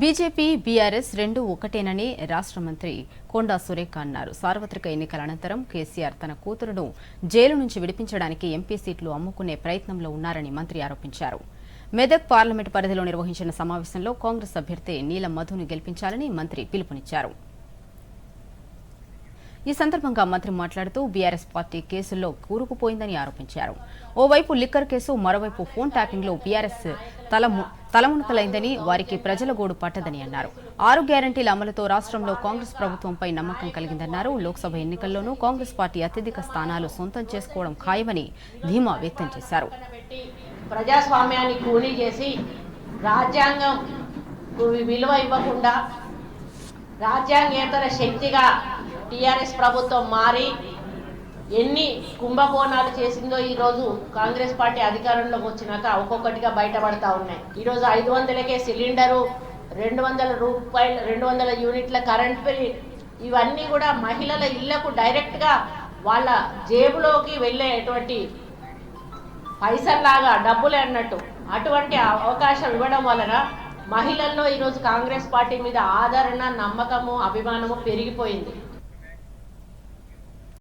BJP BRS రెండు ఒకటేనని రాష్ట్ర మంత్రి కొండా సురేఖ అన్నారు. సార్వత్రిక ఎన్నికల అనంతరం కేసీఆర్ తన కూతురును జైలు నుంచి విడిపించడానికి ఎంపీ సీట్లు అమ్ముకునే ప్రయత్నంలో ఉన్నారని మంత్రి ఆరోపించారు. మెదక్ పార్లమెంటు పరిధిలో నిర్వహించిన సమావేశంలో కాంగ్రెస్ అభ్యర్థి నీలం మధును గెలిపించాలని మంత్రి పిలుపునిచ్చారు. ఈ సందర్భంగా మంత్రి మాట్లాడుతూ బీఆర్ఎస్ పార్టీ కేసుల్లో కూరుకుపోయిందని ఆరోపించారు. ఓవైపు లిక్కర్ కేసు మరోవైపు ఫోన్ ట్యాపింగ్లో బీఆర్ఎస్ తలము తలమునకలైందని వారికి ప్రజల గోడు పట్టదని అన్నారు. ఆరు గ్యారంటీల అమలుతో రాష్ట్రంలో కాంగ్రెస్ ప్రభుత్వంపై నమ్మకం కలిగిందన్నారు. లోక్సభ ఎన్నికల్లోనూ కాంగ్రెస్ పార్టీ అత్యధిక స్థానాలు సొంతం చేసుకోవడం ఖాయమని ధీమా వ్యక్తం చేశారు. ప్రజాస్వామ్యాన్ని కూలీ చేసి రాజ్యాంగం విలువ ఇవ్వకుండా రాజ్యాంగేతర శక్తిగా టిఆర్ఎస్ ప్రభుత్వం మారి ఎన్ని కుంభకోణాలు చేసిందో ఈరోజు కాంగ్రెస్ పార్టీ అధికారంలోకి వచ్చినాక ఒక్కొక్కటిగా బయటపడతా ఉన్నాయి. ఈరోజు ఐదు వందలకే సిలిండరు రెండు వందల రూపాయలు రెండు వందల యూనిట్ల కరెంట్ బిల్ ఇవన్నీ కూడా మహిళల ఇళ్ళకు డైరెక్ట్గా వాళ్ళ జేబులోకి వెళ్ళేటువంటి పైసల్లాగా డబ్బులే అన్నట్టు. అటువంటి అవకాశం ఇవ్వడం వలన మహిళల్లో ఈరోజు కాంగ్రెస్ పార్టీ మీద ఆదరణ నమ్మకము అభిమానము పెరిగిపోయింది.